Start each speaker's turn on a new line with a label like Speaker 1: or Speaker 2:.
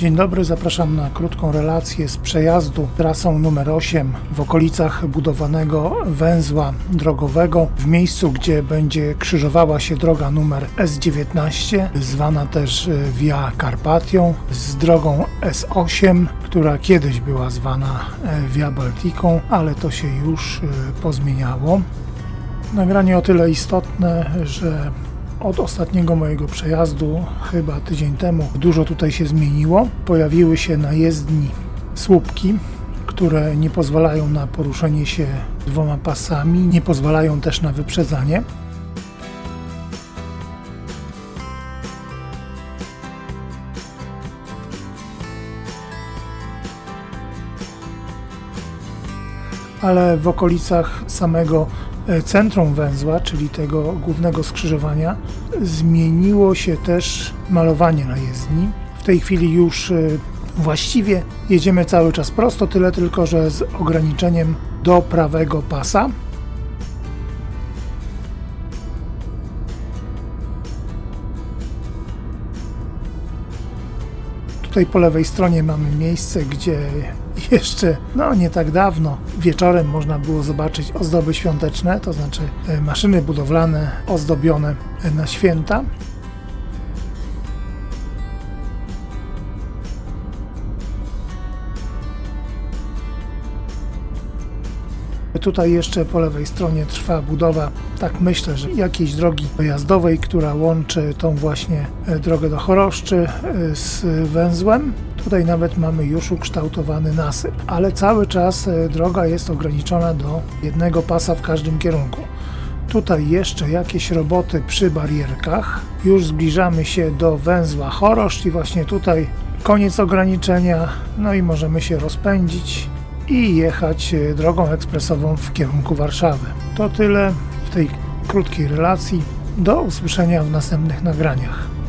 Speaker 1: Dzień dobry, zapraszam na krótką relację z przejazdu trasą numer 8 w okolicach budowanego węzła drogowego, w miejscu, gdzie będzie krzyżowała się droga numer S19, zwana też e, Via Carpatią, z drogą S8, która kiedyś była zwana e, Via Balticą, ale to się już e, pozmieniało. Nagranie o tyle istotne, że od ostatniego mojego przejazdu, chyba tydzień temu, dużo tutaj się zmieniło. Pojawiły się na jezdni słupki, które nie pozwalają na poruszenie się dwoma pasami, nie pozwalają też na wyprzedzanie. ale w okolicach samego centrum węzła, czyli tego głównego skrzyżowania, zmieniło się też malowanie na jezdni. W tej chwili już e, właściwie jedziemy cały czas prosto, tyle tylko, że z ograniczeniem do prawego pasa. Tutaj po lewej stronie mamy miejsce, gdzie jeszcze no nie tak dawno wieczorem można było zobaczyć ozdoby świąteczne, to znaczy e, maszyny budowlane ozdobione na święta. Tutaj jeszcze po lewej stronie trwa budowa, tak myślę, że jakiejś drogi dojazdowej, która łączy tą właśnie e, drogę do Choroszczy e, z węzłem. Tutaj nawet mamy już ukształtowany nasyp, ale cały czas e, droga jest ograniczona do jednego pasa w każdym kierunku. Tutaj jeszcze jakieś roboty przy barierkach. Już zbliżamy się do węzła Choroszt i właśnie tutaj koniec ograniczenia. No i możemy się rozpędzić i jechać e, drogą ekspresową w kierunku Warszawy. To tyle w tej krótkiej relacji. Do usłyszenia w następnych nagraniach.